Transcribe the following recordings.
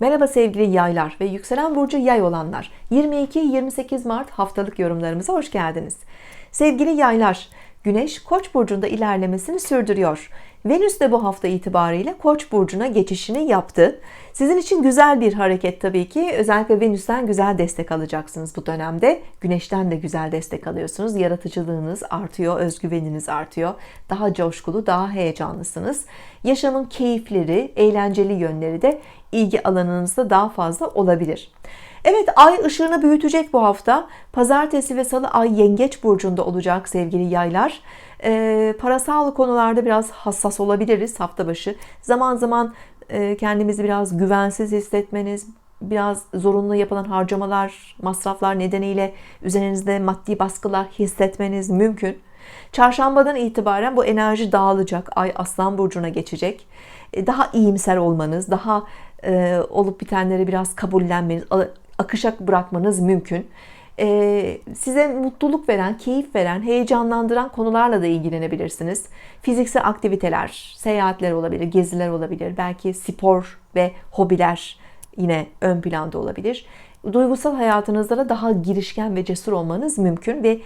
Merhaba sevgili yaylar ve yükselen burcu yay olanlar. 22-28 Mart haftalık yorumlarımıza hoş geldiniz. Sevgili yaylar, Güneş Koç burcunda ilerlemesini sürdürüyor. Venüs de bu hafta itibariyle Koç burcuna geçişini yaptı. Sizin için güzel bir hareket tabii ki. Özellikle Venüs'ten güzel destek alacaksınız bu dönemde. Güneşten de güzel destek alıyorsunuz. Yaratıcılığınız artıyor, özgüveniniz artıyor. Daha coşkulu, daha heyecanlısınız. Yaşamın keyifleri, eğlenceli yönleri de ilgi alanınızda daha fazla olabilir. Evet ay ışığını büyütecek bu hafta. Pazartesi ve salı ay yengeç burcunda olacak sevgili yaylar. Ee, parasal konularda biraz hassas olabiliriz hafta başı. Zaman zaman e, kendimizi biraz güvensiz hissetmeniz, biraz zorunlu yapılan harcamalar, masraflar nedeniyle üzerinizde maddi baskılar hissetmeniz mümkün. Çarşambadan itibaren bu enerji dağılacak. Ay Aslan burcuna geçecek. E, daha iyimser olmanız, daha e, olup bitenleri biraz kabullenmeniz, akışa bırakmanız mümkün. Ee, size mutluluk veren, keyif veren, heyecanlandıran konularla da ilgilenebilirsiniz. Fiziksel aktiviteler, seyahatler olabilir, geziler olabilir, belki spor ve hobiler yine ön planda olabilir. Duygusal hayatınızda da daha girişken ve cesur olmanız mümkün ve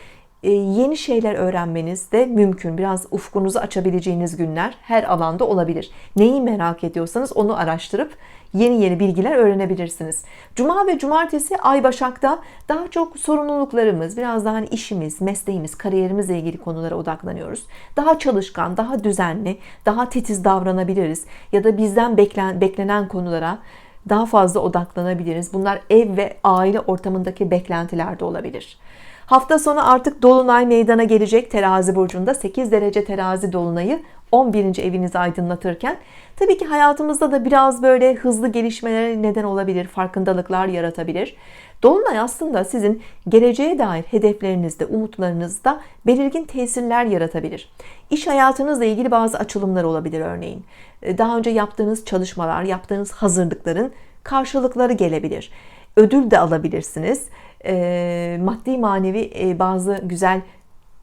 yeni şeyler öğrenmeniz de mümkün. Biraz ufkunuzu açabileceğiniz günler her alanda olabilir. Neyi merak ediyorsanız onu araştırıp yeni yeni bilgiler öğrenebilirsiniz. Cuma ve cumartesi Ay Başak'ta daha çok sorumluluklarımız, biraz daha hani işimiz, mesleğimiz, kariyerimizle ilgili konulara odaklanıyoruz. Daha çalışkan, daha düzenli, daha titiz davranabiliriz. Ya da bizden beklen, beklenen konulara daha fazla odaklanabiliriz. Bunlar ev ve aile ortamındaki beklentiler de olabilir. Hafta sonu artık Dolunay meydana gelecek terazi burcunda 8 derece terazi dolunayı 11. evinizi aydınlatırken tabii ki hayatımızda da biraz böyle hızlı gelişmelere neden olabilir, farkındalıklar yaratabilir. Dolunay aslında sizin geleceğe dair hedeflerinizde, umutlarınızda belirgin tesirler yaratabilir. İş hayatınızla ilgili bazı açılımlar olabilir örneğin. Daha önce yaptığınız çalışmalar, yaptığınız hazırlıkların karşılıkları gelebilir. Ödül de alabilirsiniz e, maddi manevi e, bazı güzel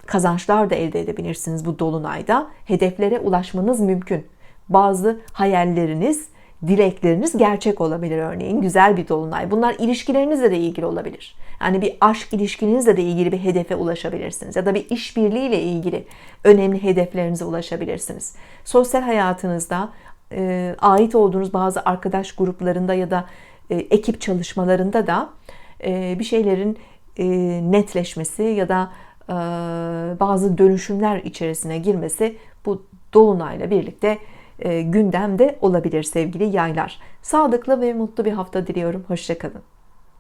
kazançlar da elde edebilirsiniz bu dolunayda. Hedeflere ulaşmanız mümkün. Bazı hayalleriniz, dilekleriniz gerçek olabilir örneğin. Güzel bir dolunay. Bunlar ilişkilerinizle de ilgili olabilir. Yani bir aşk ilişkinizle de ilgili bir hedefe ulaşabilirsiniz. Ya da bir işbirliğiyle ilgili önemli hedeflerinize ulaşabilirsiniz. Sosyal hayatınızda e, ait olduğunuz bazı arkadaş gruplarında ya da ekip çalışmalarında da e, bir şeylerin e, netleşmesi ya da e, bazı dönüşümler içerisine girmesi bu dolunayla birlikte gündemde olabilir sevgili yaylar. Sağlıklı ve mutlu bir hafta diliyorum. Hoşçakalın.